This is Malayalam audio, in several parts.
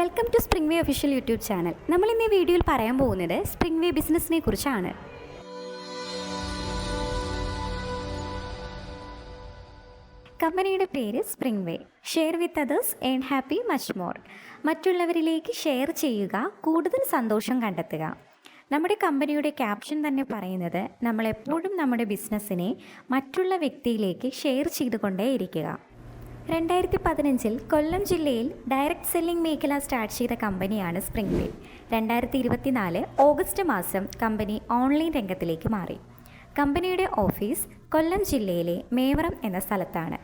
Welcome to spring way official YouTube channel. നമ്മൾ ഇന്ന് ഈ വീഡിയോയിൽ പറയാൻ പോകുന്നത് സ്പ്രിംഗ് വേ ബിസിനസ്സിനെ കുറിച്ചാണ്. കമ്പനിയുടെ പേര് spring way share with others earn happy much more മറ്റുള്ളവരിലേക്ക് ഷെയർ ചെയ്യുക കൂടുതൽ സന്തോഷം കണ്ടെത്തുക. നമ്മുടെ കമ്പനിയുടെ ക്യാപ്ഷൻ തന്നെ പറയുന്നത് നമ്മളെപ്പോഴും നമ്മുടെ ബിസിനസ്സിനെ മറ്റുള്ള വ്യക്തിയിലേക്ക് ഷെയർ ചെയ്തുകൊണ്ടേയിരിക്കുക. രണ്ടായിരത്തി പതിനഞ്ചിൽ കൊല്ലം ജില്ലയിൽ ഡയറക്റ്റ് സെല്ലിംഗ് മേഖല സ്റ്റാർട്ട് ചെയ്ത കമ്പനിയാണ് സ്പ്രിംഗ് വേ രണ്ടായിരത്തി ഇരുപത്തിനാല് ഓഗസ്റ്റ് മാസം കമ്പനി ഓൺലൈൻ രംഗത്തിലേക്ക് മാറി. കമ്പനിയുടെ ഓഫീസ് കൊല്ലം ജില്ലയിലെ മേവറം എന്ന സ്ഥലത്താണ്.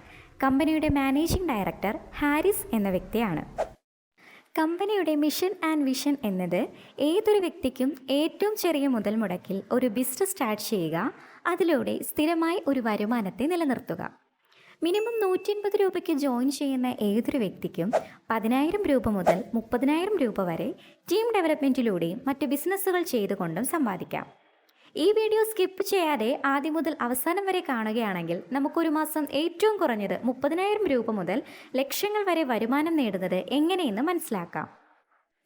കമ്പനിയുടെ മാനേജിംഗ് ഡയറക്ടർ ഹാരിസ് എന്ന വ്യക്തിയാണ്. കമ്പനിയുടെ മിഷൻ ആൻഡ് വിഷൻ എന്നത് ഏതൊരു വ്യക്തിക്കും ഏറ്റവും ചെറിയ മുതൽ മുടക്കിൽ ഒരു ബിസിനസ് സ്റ്റാർട്ട് ചെയ്യുക അതിലൂടെ സ്ഥിരമായി ഒരു വരുമാനത്തെ നിലനിർത്തുക. മിനിമം നൂറ്റി അൻപത് രൂപയ്ക്ക് ജോയിൻ ചെയ്യുന്ന ഏതൊരു വ്യക്തിക്കും പതിനായിരം രൂപ മുതൽ മുപ്പതിനായിരം രൂപ വരെ ടീം ഡെവലപ്മെന്റിലൂടെയും മറ്റ് ബിസിനസ്സുകൾ ചെയ്തുകൊണ്ടും സമ്പാദിക്കാം. ഈ വീഡിയോ സ്കിപ്പ് ചെയ്യാതെ ആദ്യം മുതൽ അവസാനം വരെ കാണുകയാണെങ്കിൽ നമുക്കൊരു മാസം ഏറ്റവും കുറഞ്ഞത് മുപ്പതിനായിരം രൂപ മുതൽ ലക്ഷങ്ങൾ വരെ വരുമാനം നേടുന്നത് എങ്ങനെയെന്ന് മനസ്സിലാക്കാം.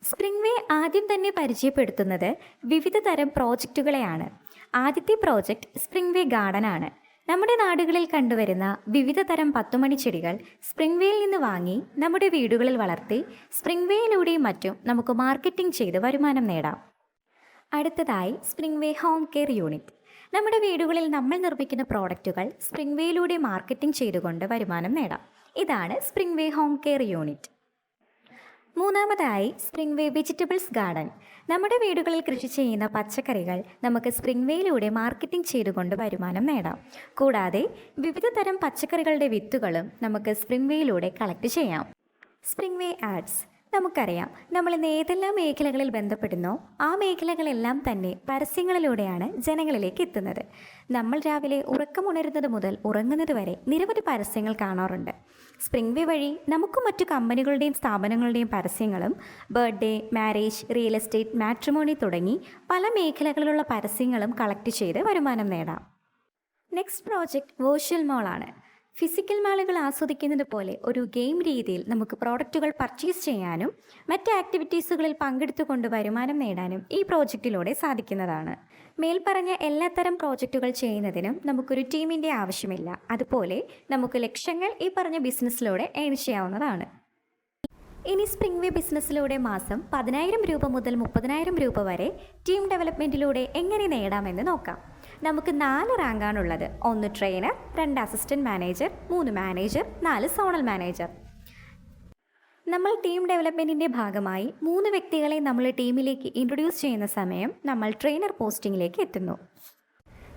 സ്പ്രിംഗ്വേ ആദ്യം തന്നെ പരിചയപ്പെടുത്തുന്നത് വിവിധ തരം പ്രോജക്റ്റുകളെയാണ്. ആദ്യത്തെ പ്രോജക്റ്റ് സ്പ്രിംഗ്വേ ഗാർഡൻ ആണ് നമ്മുടെ നാടുകളിൽ കണ്ടുവരുന്ന വിവിധ തരം പത്തുമണി ചെടികൾ സ്പ്രിംഗ് വേയിൽ നിന്ന് വാങ്ങി നമ്മുടെ വീടുകളിൽ വളർത്തി സ്പ്രിംഗ് വേയിലൂടെയും മറ്റും നമുക്ക് മാർക്കറ്റിംഗ് ചെയ്ത് വരുമാനം നേടാം. അടുത്തതായി spring way home care unit. നമ്മുടെ വീടുകളിൽ നമ്മൾ നിർമ്മിക്കുന്ന പ്രോഡക്റ്റുകൾ സ്പ്രിംഗ് വേയിലൂടെ മാർക്കറ്റിംഗ് ചെയ്തുകൊണ്ട് വരുമാനം നേടാം. ഇതാണ് spring way home care unit. മൂന്നാമതായി സ്പ്രിംഗ് വേ വെജിറ്റബിൾസ് ഗാർഡൻ. നമ്മുടെ വീടുകളിൽ കൃഷി ചെയ്യുന്ന പച്ചക്കറികൾ നമുക്ക് സ്പ്രിംഗ് വേയിലൂടെ മാർക്കറ്റിംഗ് ചെയ്തുകൊണ്ട് വരുമാനം നേടാം. കൂടാതെ വിവിധ തരം പച്ചക്കറികളുടെ വിത്തുകളും നമുക്ക് സ്പ്രിംഗ് വേയിലൂടെ കളക്ട് ചെയ്യാം. Spring way ads. നമുക്കറിയാം. നമ്മൾ ഇന്ന് ഏതെല്ലാം മേഖലകളിൽ ബന്ധപ്പെടുന്നോ ആ മേഖലകളെല്ലാം തന്നെ പരസ്യങ്ങളിലൂടെയാണ് ജനങ്ങളിലേക്ക് എത്തുന്നത്. നമ്മൾ രാവിലെ ഉറക്കമുണരുന്നത് മുതൽ ഉറങ്ങുന്നത് വരെ നിരവധി പരസ്യങ്ങൾ കാണാറുണ്ട്. സ്പ്രിംഗ് വേ വഴി നമുക്കും മറ്റു കമ്പനികളുടെയും സ്ഥാപനങ്ങളുടെയും പരസ്യങ്ങളും birthday marriage real estate matrimony തുടങ്ങി പല മേഖലകളിലുള്ള പരസ്യങ്ങളും കളക്ട് ചെയ്ത് വരുമാനം നേടാം. നെക്സ്റ്റ് പ്രോജക്റ്റ് വേർച്വൽ മോളാണ് ഫിസിക്കൽ മാളുകൾ ആസ്വദിക്കുന്നത് പോലെ ഒരു ഗെയിം രീതിയിൽ നമുക്ക് പ്രോഡക്റ്റുകൾ പർച്ചേസ് ചെയ്യാനും മറ്റ് ആക്ടിവിറ്റീസുകളിൽ പങ്കെടുത്തുകൊണ്ട് വരുമാനം നേടാനും ഈ പ്രോജക്റ്റിലൂടെ സാധിക്കുന്നതാണ്. മേൽപ്പറഞ്ഞ എല്ലാത്തരം പ്രോജക്റ്റുകൾ ചെയ്യുന്നതിനും നമുക്കൊരു ടീമിന്റെ ആവശ്യമില്ല. അതുപോലെ നമുക്ക് ലക്ഷ്യങ്ങൾ ഈ പറഞ്ഞ ബിസിനസ്സിലൂടെ ഏൺ ചെയ്യാവുന്നതാണ്. ഇനി സ്പ്രിംഗ് വേ ബിസിനസ്സിലൂടെ മാസം പതിനായിരം രൂപ മുതൽ മുപ്പതിനായിരം രൂപ വരെ ടീം ഡെവലപ്മെന്റിലൂടെ എങ്ങനെ നേടാമെന്ന് നോക്കാം. നമുക്ക് നാല് റാങ്കാണുള്ളത്. ഒന്ന് ട്രെയിനർ രണ്ട് അസിസ്റ്റന്റ് മാനേജർ മൂന്ന് മാനേജർ നാല് സോണൽ മാനേജർ നമ്മൾ ടീം ഡെവലപ്മെന്റിന്റെ ഭാഗമായി മൂന്ന് വ്യക്തികളെ നമ്മൾ ടീമിലേക്ക് ഇൻട്രൊഡ്യൂസ് ചെയ്യുന്ന സമയം നമ്മൾ ട്രെയിനർ പോസ്റ്റിങ്ങിലേക്ക് എത്തുന്നു.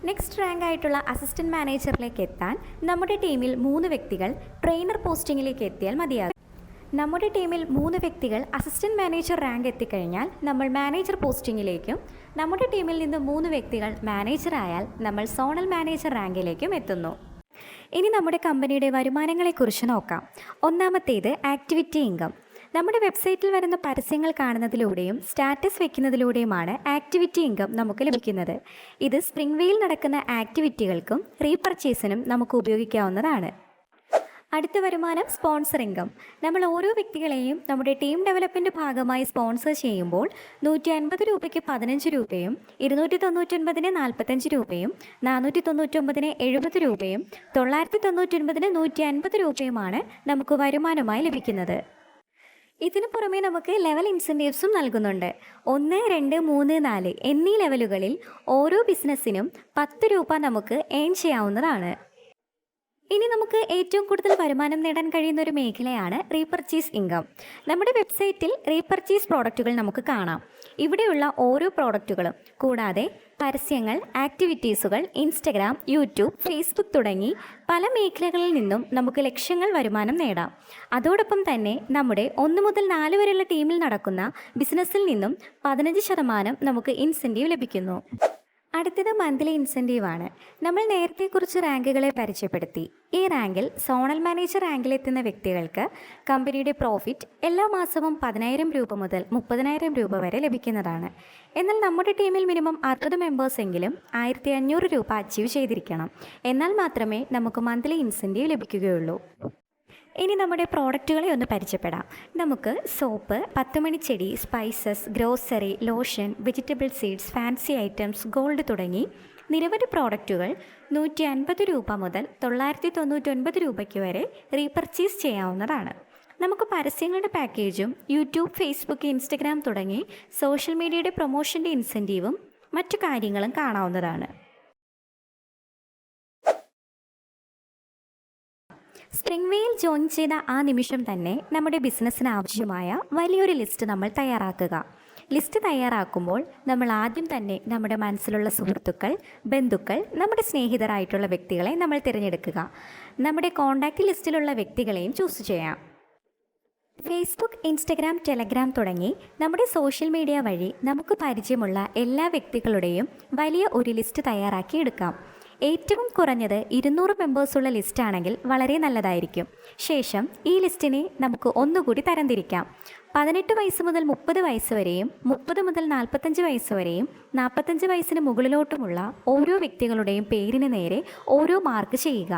നെക്സ്റ്റ് റാങ്ക് ആയിട്ടുള്ള അസിസ്റ്റന്റ് മാനേജറിലേക്ക് എത്താൻ നമ്മുടെ ടീമിൽ മൂന്ന് വ്യക്തികൾ ട്രെയിനർ പോസ്റ്റിങ്ങിലേക്ക് എത്തിയാൽ മതിയാകും. നമ്മുടെ ടീമിൽ മൂന്ന് വ്യക്തികൾ അസിസ്റ്റന്റ് മാനേജർ റാങ്ക് എത്തിക്കഴിഞ്ഞാൽ നമ്മൾ മാനേജർ പോസ്റ്റിങ്ങിലേക്കും നമ്മുടെ ടീമിൽ നിന്ന് മൂന്ന് വ്യക്തികൾ മാനേജർ ആയാൽ നമ്മൾ സോണൽ മാനേജർ റാങ്കിലേക്കും എത്തുന്നു. ഇനി നമ്മുടെ കമ്പനിയുടെ വരുമാനങ്ങളെക്കുറിച്ച് നോക്കാം. ഒന്നാമത്തേത് ആക്ടിവിറ്റി ഇൻകം. നമ്മുടെ വെബ്സൈറ്റിൽ വരുന്ന പരസ്യങ്ങൾ കാണുന്നതിലൂടെയും സ്റ്റാറ്റസ് വെക്കുന്നതിലൂടെയുമാണ് ആക്ടിവിറ്റി ഇൻകം നമുക്ക് ലഭിക്കുന്നത്. ഇത് സ്പ്രിംഗ് വേയിൽ നടക്കുന്ന ആക്ടിവിറ്റികൾക്കും റീപർച്ചേസിനും നമുക്ക് ഉപയോഗിക്കാവുന്നതാണ്. അടുത്ത വരുമാനം സ്പോൺസർ ഇൻകം നമ്മൾ ഓരോ വ്യക്തികളെയും നമ്മുടെ ടീം ഡെവലപ്മെന്റ് ഭാഗമായി സ്പോൺസർ ചെയ്യുമ്പോൾ നൂറ്റി അൻപത് രൂപയ്ക്ക് പതിനഞ്ച് രൂപയും ഇരുന്നൂറ്റി തൊണ്ണൂറ്റൊൻപതിന് നാൽപ്പത്തഞ്ച് രൂപയും നാനൂറ്റി തൊണ്ണൂറ്റൊമ്പതിന് എഴുപത് രൂപയും തൊള്ളായിരത്തി തൊണ്ണൂറ്റൊൻപതിന് നൂറ്റി അൻപത് രൂപയുമാണ് നമുക്ക് വരുമാനമായി ലഭിക്കുന്നത്. ഇതിനു പുറമെ നമുക്ക് ലെവൽ ഇൻസെന്റീവ്സും നൽകുന്നുണ്ട്. ഒന്ന് രണ്ട് മൂന്ന് നാല് എന്നീ ലെവലുകളിൽ ഓരോ ബിസിനസ്സിനും പത്ത് രൂപ നമുക്ക് ഏൺ ചെയ്യാവുന്നതാണ്. ഇനി നമുക്ക് ഏറ്റവും കൂടുതൽ വരുമാനം നേടാൻ കഴിയുന്ന ഒരു മേഖലയാണ് റീപർച്ചേസ് ഇൻകം. നമ്മുടെ വെബ്സൈറ്റിൽ റീപർച്ചേസ് പ്രോഡക്റ്റുകൾ നമുക്ക് കാണാം. ഇവിടെയുള്ള ഓരോ പ്രോഡക്റ്റുകളും കൂടാതെ പരസ്യങ്ങൾ ആക്ടിവിറ്റീസുകൾ ഇൻസ്റ്റഗ്രാം യൂട്യൂബ് ഫേസ്ബുക്ക് തുടങ്ങി പല മേഖലകളിൽ നിന്നും നമുക്ക് ലക്ഷ്യങ്ങൾ വരുമാനം നേടാം. അതോടൊപ്പം തന്നെ നമ്മുടെ ഒന്ന് മുതൽ നാല് വരെയുള്ള ടീമിൽ നടക്കുന്ന ബിസിനസ്സിൽ നിന്നും പതിനഞ്ച് ശതമാനം നമുക്ക് ഇൻസെന്റീവ് ലഭിക്കുന്നു. അടുത്തത് മന്ത്ലി ആണ്. നമ്മൾ നേരത്തെ കുറിച്ച് റാങ്കുകളെ പരിചയപ്പെടുത്തി. ഈ റാങ്കിൽ സോണൽ മാനേജർ റാങ്കിലെത്തുന്ന വ്യക്തികൾക്ക് കമ്പനിയുടെ പ്രോഫിറ്റ് എല്ലാ മാസവും പതിനായിരം രൂപ മുതൽ മുപ്പതിനായിരം രൂപ വരെ ലഭിക്കുന്നതാണ്. എന്നാൽ നമ്മുടെ ടീമിൽ മിനിമം അറുപത് മെമ്പേഴ്സ് എങ്കിലും ആയിരത്തി അഞ്ഞൂറ് രൂപ അച്ചീവ് ചെയ്തിരിക്കണം. എന്നാൽ മാത്രമേ നമുക്ക് മന്ത്ലി ഇൻസെന്റീവ് ലഭിക്കുകയുള്ളൂ. ഇനി നമ്മുടെ പ്രോഡക്റ്റുകളെ ഒന്ന് പരിചയപ്പെടാം. നമുക്ക് soap പത്തുമണിച്ചെടി spices grocery lotion vegetable seeds fancy items gold തുടങ്ങി നിരവധി പ്രോഡക്റ്റുകൾ നൂറ്റി അൻപത് രൂപ മുതൽ തൊള്ളായിരത്തി തൊണ്ണൂറ്റൊൻപത് രൂപയ്ക്ക് വരെ റീപർച്ചേസ് ചെയ്യാവുന്നതാണ്. നമുക്ക് പരസ്യങ്ങളുടെ പാക്കേജും യൂട്യൂബ് ഫേസ്ബുക്ക് ഇൻസ്റ്റഗ്രാം തുടങ്ങി സോഷ്യൽ മീഡിയയുടെ പ്രൊമോഷന്റെ ഇൻസെന്റീവും മറ്റു കാര്യങ്ങളും കാണാവുന്നതാണ്. സ്പ്രിംഗ് വെയിൽ ജോയിൻ ചെയ്ത ആ നിമിഷം തന്നെ നമ്മുടെ ബിസിനസ്സിന് ആവശ്യമായ വലിയൊരു ലിസ്റ്റ് നമ്മൾ തയ്യാറാക്കുക. ലിസ്റ്റ് തയ്യാറാക്കുമ്പോൾ നമ്മൾ ആദ്യം തന്നെ നമ്മുടെ മനസ്സിലുള്ള സുഹൃത്തുക്കൾ ബന്ധുക്കൾ നമ്മുടെ സ്നേഹിതരായിട്ടുള്ള വ്യക്തികളെ നമ്മൾ തിരഞ്ഞെടുക്കുക. നമ്മുടെ കോൺടാക്റ്റ് ലിസ്റ്റിലുള്ള വ്യക്തികളെയും ചൂസ് ചെയ്യാം. ഫേസ്ബുക്ക് ഇൻസ്റ്റഗ്രാം ടെലഗ്രാം തുടങ്ങി നമ്മുടെ സോഷ്യൽ മീഡിയ വഴി നമുക്ക് പരിചയമുള്ള എല്ലാ വ്യക്തികളുടെയും വലിയ ഒരു ലിസ്റ്റ് തയ്യാറാക്കി എടുക്കാം. ഏറ്റവും കുറഞ്ഞത് ഇരുന്നൂറ് മെമ്പേഴ്സുള്ള ലിസ്റ്റാണെങ്കിൽ വളരെ നല്ലതായിരിക്കും. ശേഷം ഈ ലിസ്റ്റിനെ നമുക്ക് ഒന്നുകൂടി തരംതിരിക്കാം. പതിനെട്ട് വയസ്സ് മുതൽ മുപ്പത് വയസ്സ് വരെയും മുപ്പത് മുതൽ നാൽപ്പത്തഞ്ച് വയസ്സ് വരെയും നാൽപ്പത്തഞ്ച് വയസ്സിന് മുകളിലോട്ടുമുള്ള ഓരോ വ്യക്തികളുടെയും പേരിന് നേരെ ഓരോ മാർക്ക് ചെയ്യുക.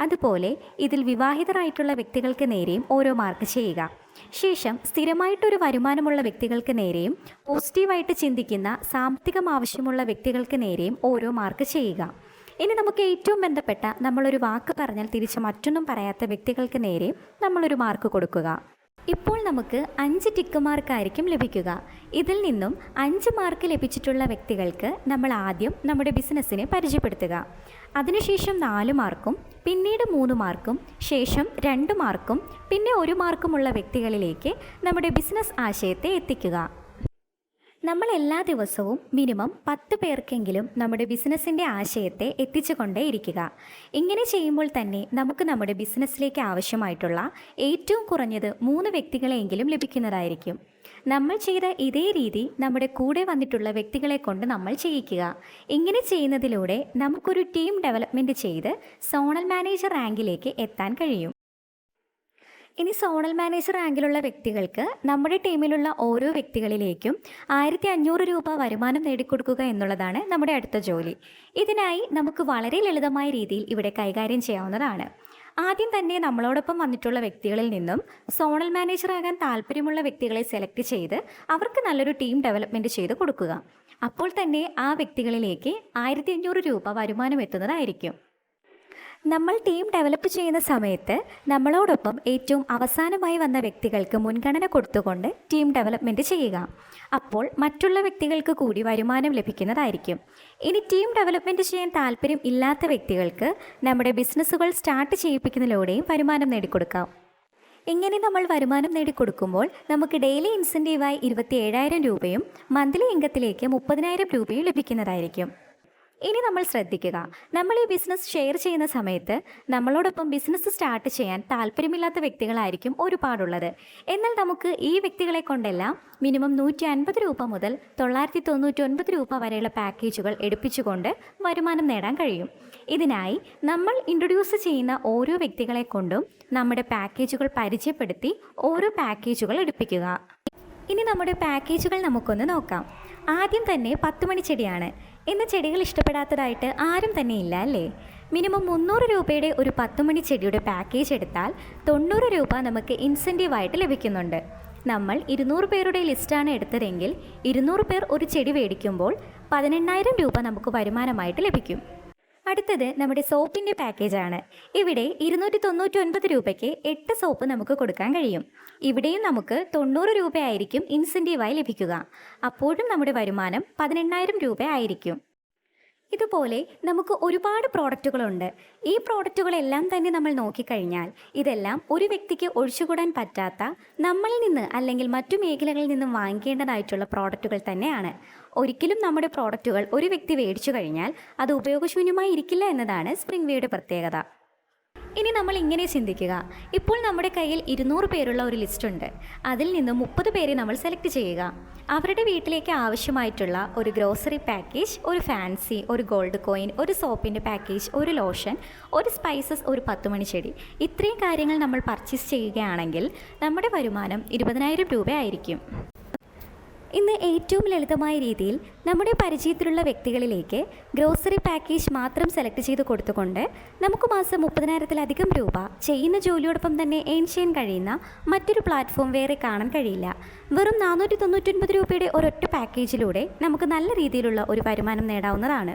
അതുപോലെ ഇതിൽ വിവാഹിതരായിട്ടുള്ള വ്യക്തികൾക്ക് നേരെയും ഓരോ മാർക്ക് ചെയ്യുക. ശേഷം സ്ഥിരമായിട്ടൊരു വരുമാനമുള്ള വ്യക്തികൾക്ക് നേരെയും പോസിറ്റീവായിട്ട് ചിന്തിക്കുന്ന സാമ്പത്തികം ആവശ്യമുള്ള വ്യക്തികൾക്ക് നേരെയും ഓരോ മാർക്ക് ചെയ്യുക. ഇനി നമുക്ക് ഏറ്റവും ബന്ധപ്പെട്ട നമ്മളൊരു വാക്ക് പറഞ്ഞാൽ തിരിച്ച് മറ്റൊന്നും പറയാത്ത വ്യക്തികൾക്ക് നേരെ നമ്മളൊരു മാർക്ക് കൊടുക്കുക. ഇപ്പോൾ നമുക്ക് അഞ്ച് ടിക്ക് മാർക്കായിരിക്കും ലഭിക്കുക. ഇതിൽ നിന്നും അഞ്ച് മാർക്ക് ലഭിച്ചിട്ടുള്ള വ്യക്തികൾക്ക് നമ്മൾ ആദ്യം നമ്മുടെ ബിസിനസ്സിനെ പരിചയപ്പെടുത്തുക. അതിനുശേഷം നാല് മാർക്കും പിന്നീട് മൂന്ന് മാർക്കും ശേഷം രണ്ട് മാർക്കും പിന്നെ ഒരു മാർക്കുമുള്ള വ്യക്തികളിലേക്ക് നമ്മുടെ ബിസിനസ് ആശയത്തെ എത്തിക്കുക. നമ്മൾ എല്ലാ ദിവസവും മിനിമം പത്ത് പേർക്കെങ്കിലും നമ്മുടെ ബിസിനസ്സിന്റെ ആശയത്തെ എത്തിച്ചുകൊണ്ടേ ഇരിക്കുക ഇങ്ങനെ ചെയ്യുമ്പോൾ തന്നെ നമുക്ക് നമ്മുടെ ബിസിനസ്സിലേക്ക് ആവശ്യമായിട്ടുള്ള ഏറ്റവും കുറഞ്ഞത് മൂന്ന് വ്യക്തികളെയെങ്കിലും ലഭിക്കുന്നതായിരിക്കും. നമ്മൾ ചെയ്ത ഇതേ രീതി നമ്മുടെ കൂടെ വന്നിട്ടുള്ള വ്യക്തികളെ കൊണ്ട് നമ്മൾ ചെയ്യിക്കുക. ഇങ്ങനെ ചെയ്യുന്നതിലൂടെ നമുക്കൊരു ടീം ഡെവലപ്മെന്റ് ചെയ്ത് സോണൽ മാനേജർ റാങ്കിലേക്ക് എത്താൻ കഴിയും. ഇനി സോണൽ മാനേജർ റാങ്കിലുള്ള വ്യക്തികൾക്ക് നമ്മുടെ ടീമിലുള്ള ഓരോ വ്യക്തികളിലേക്കും ആയിരത്തി അഞ്ഞൂറ് രൂപ വരുമാനം നേടിക്കൊടുക്കുക എന്നുള്ളതാണ് നമ്മുടെ അടുത്ത ജോലി. ഇതിനായി നമുക്ക് വളരെ ലളിതമായ രീതിയിൽ ഇവിടെ കൈകാര്യം ചെയ്യാവുന്നതാണ്. ആദ്യം തന്നെ നമ്മളോടൊപ്പം വന്നിട്ടുള്ള വ്യക്തികളിൽ നിന്നും സോണൽ മാനേജർ ആകാൻ താല്പര്യമുള്ള വ്യക്തികളെ സെലക്ട് ചെയ്ത് അവർക്ക് നല്ലൊരു ടീം ഡെവലപ്മെന്റ് ചെയ്ത് കൊടുക്കുക. അപ്പോൾ തന്നെ ആ വ്യക്തികളിലേക്ക് ആയിരത്തി അഞ്ഞൂറ് രൂപ വരുമാനം എത്തുന്നതായിരിക്കും. നമ്മൾ ടീം ഡെവലപ്പ് ചെയ്യുന്ന സമയത്ത് നമ്മളോടൊപ്പം ഏറ്റവും അവസാനമായി വന്ന വ്യക്തികൾക്ക് മുൻഗണന കൊടുത്തുകൊണ്ട് ടീം ഡെവലപ്മെന്റ് ചെയ്യുക. അപ്പോൾ മറ്റുള്ള വ്യക്തികൾക്ക് കൂടി വരുമാനം ലഭിക്കുന്നതായിരിക്കും. ഇനി ടീം ഡെവലപ്മെന്റ് ചെയ്യാൻ താല്പര്യം ഇല്ലാത്ത വ്യക്തികൾക്ക് നമ്മുടെ ബിസിനസ്സുകൾ സ്റ്റാർട്ട് ചെയ്യിപ്പിക്കുന്നതിലൂടെയും വരുമാനം നേടിക്കൊടുക്കാം. ഇങ്ങനെ നമ്മൾ വരുമാനം നേടിക്കൊടുക്കുമ്പോൾ നമുക്ക് ഡെയിലി ഇൻസെന്റീവായി ഇരുപത്തി ഏഴായിരം രൂപയും മന്ത്ലി ഇൻകത്തിലേക്ക് മുപ്പതിനായിരം രൂപയും ലഭിക്കുന്നതായിരിക്കും. ഇനി നമ്മൾ ശ്രദ്ധിക്കുക. നമ്മൾ ഈ ബിസിനസ് ഷെയർ ചെയ്യുന്ന സമയത്ത് നമ്മളോടൊപ്പം ബിസിനസ് സ്റ്റാർട്ട് ചെയ്യാൻ താല്പര്യമില്ലാത്ത വ്യക്തികളായിരിക്കും ഒരുപാടുള്ളത്. എന്നാൽ നമുക്ക് ഈ വ്യക്തികളെ കൊണ്ടെല്ലാം മിനിമം നൂറ്റി അൻപത് രൂപ മുതൽ തൊള്ളായിരത്തി തൊണ്ണൂറ്റി ഒൻപത് രൂപ വരെയുള്ള പാക്കേജുകൾ എടുപ്പിച്ചുകൊണ്ട് വരുമാനം നേടാൻ കഴിയും. ഇതിനായി നമ്മൾ ഇൻട്രൊഡ്യൂസ് ചെയ്യുന്ന ഓരോ വ്യക്തികളെ കൊണ്ടും നമ്മുടെ പാക്കേജുകൾ പരിചയപ്പെടുത്തി ഓരോ പാക്കേജുകൾ എടുപ്പിക്കുക. ഇനി നമ്മുടെ പാക്കേജുകൾ നമുക്കൊന്ന് നോക്കാം. ആദ്യം തന്നെ പത്ത് മണി ചെടിയാണ്. ഇന്ന് ചെടികൾ ഇഷ്ടപ്പെടാത്തതായിട്ട് ആരും തന്നെ ഇല്ല അല്ലേ? മിനിമം മുന്നൂറ് രൂപയുടെ ഒരു പത്ത് മണി ചെടിയുടെ പാക്കേജ് എടുത്താൽ തൊണ്ണൂറ് രൂപ നമുക്ക് ഇൻസെന്റീവായിട്ട് ലഭിക്കുന്നുണ്ട്. നമ്മൾ ഇരുന്നൂറ് പേരുടെ ലിസ്റ്റാണ് എടുത്തതെങ്കിൽ ഇരുന്നൂറ് പേർ ഒരു ചെടി മേടിക്കുമ്പോൾ പതിനെണ്ണായിരം രൂപ നമുക്ക് വരുമാനമായിട്ട് ലഭിക്കും. അടുത്തത് നമ്മുടെ സോപ്പിന്റെ പാക്കേജാണ്. ഇവിടെ ഇരുന്നൂറ്റി തൊണ്ണൂറ്റി ഒൻപത് രൂപയ്ക്ക് എട്ട് സോപ്പ് നമുക്ക് കൊടുക്കാൻ കഴിയും. ഇവിടെയും നമുക്ക് തൊണ്ണൂറ് രൂപയായിരിക്കും ഇൻസെന്റീവായി ലഭിക്കുക. അപ്പോഴും നമ്മുടെ വരുമാനം പതിനെണ്ണായിരം രൂപ ആയിരിക്കും. ഇതുപോലെ നമുക്ക് ഒരുപാട് പ്രോഡക്റ്റുകളുണ്ട്. ഈ പ്രോഡക്റ്റുകളെല്ലാം തന്നെ നമ്മൾ നോക്കിക്കഴിഞ്ഞാൽ ഇതെല്ലാം ഒരു വ്യക്തിക്ക് ഒഴിച്ചുകൂടാൻ പറ്റാത്ത നമ്മളിൽ നിന്ന് അല്ലെങ്കിൽ മറ്റു മേഖലകളിൽ നിന്നും വാങ്ങിക്കേണ്ടതായിട്ടുള്ള പ്രോഡക്റ്റുകൾ തന്നെയാണ്. ഒരിക്കലും നമ്മുടെ പ്രോഡക്റ്റുകൾ ഒരു വ്യക്തി മേടിച്ചു കഴിഞ്ഞാൽ അത് ഉപയോഗശൂന്യമായി ഇരിക്കില്ല എന്നതാണ് സ്പ്രിംഗ് വേയുടെ പ്രത്യേകത. ഇനി നമ്മൾ ഇങ്ങനെ ചിന്തിക്കുക. ഇപ്പോൾ നമ്മുടെ കയ്യിൽ ഇരുന്നൂറ് പേരുള്ള ഒരു ലിസ്റ്റ് ഉണ്ട്. അതിൽ നിന്ന് മുപ്പത് പേരെ നമ്മൾ സെലക്ട് ചെയ്യുക. അവരുടെ വീട്ടിലേക്ക് ആവശ്യമായിട്ടുള്ള ഒരു ഗ്രോസറി പാക്കേജ് ഒരു ഫാൻസി ഒരു ഗോൾഡ് കോയിൻ ഒരു സോപ്പിന്റെ പാക്കേജ് ഒരു ലോഷൻ ഒരു സ്പൈസസ് ഒരു പത്ത് മണി ചെടി ഇത്രയും കാര്യങ്ങൾ നമ്മൾ പർച്ചേസ് ചെയ്യുകയാണെങ്കിൽ നമ്മുടെ വരുമാനം ഇരുപതിനായിരം രൂപയായിരിക്കും. ഇന്ന് ഏറ്റവും ലളിതമായ രീതിയിൽ നമ്മുടെ പരിചയത്തിലുള്ള വ്യക്തികളിലേക്ക് ഗ്രോസറി പാക്കേജ് മാത്രം സെലക്ട് ചെയ്ത് കൊടുത്തുകൊണ്ട് നമുക്ക് മാസം മുപ്പതിനായിരത്തിലധികം രൂപ ചെയ്യുന്ന ജോലിയോടൊപ്പം തന്നെ ഏൺ ചെയ്യാൻ കഴിയുന്ന മറ്റൊരു പ്ലാറ്റ്ഫോം വേറെ കാണാൻ കഴിയില്ല. വെറും നാനൂറ്റി തൊണ്ണൂറ്റൊൻപത് രൂപയുടെ ഒരൊറ്റ പാക്കേജിലൂടെ നമുക്ക് നല്ല രീതിയിലുള്ള ഒരു വരുമാനം നേടാവുന്നതാണ്.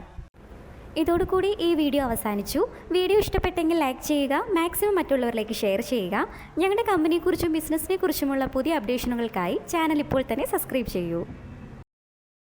ഇതോടുകൂടി ഈ വീഡിയോ അവസാനിച്ചു. വീഡിയോ ഇഷ്ടപ്പെട്ടെങ്കിൽ ലൈക്ക് ചെയ്യുക മാക്സിമം മറ്റുള്ളവരിലേക്ക് ഷെയർ ചെയ്യുക. ഞങ്ങളുടെ കമ്പനിയെക്കുറിച്ചും ബിസിനസ്സിനെക്കുറിച്ചുമുള്ള പുതിയ അപ്ഡേഷനുകൾക്കായി ചാനൽ ഇപ്പോൾ തന്നെ സബ്സ്ക്രൈബ് ചെയ്യൂ.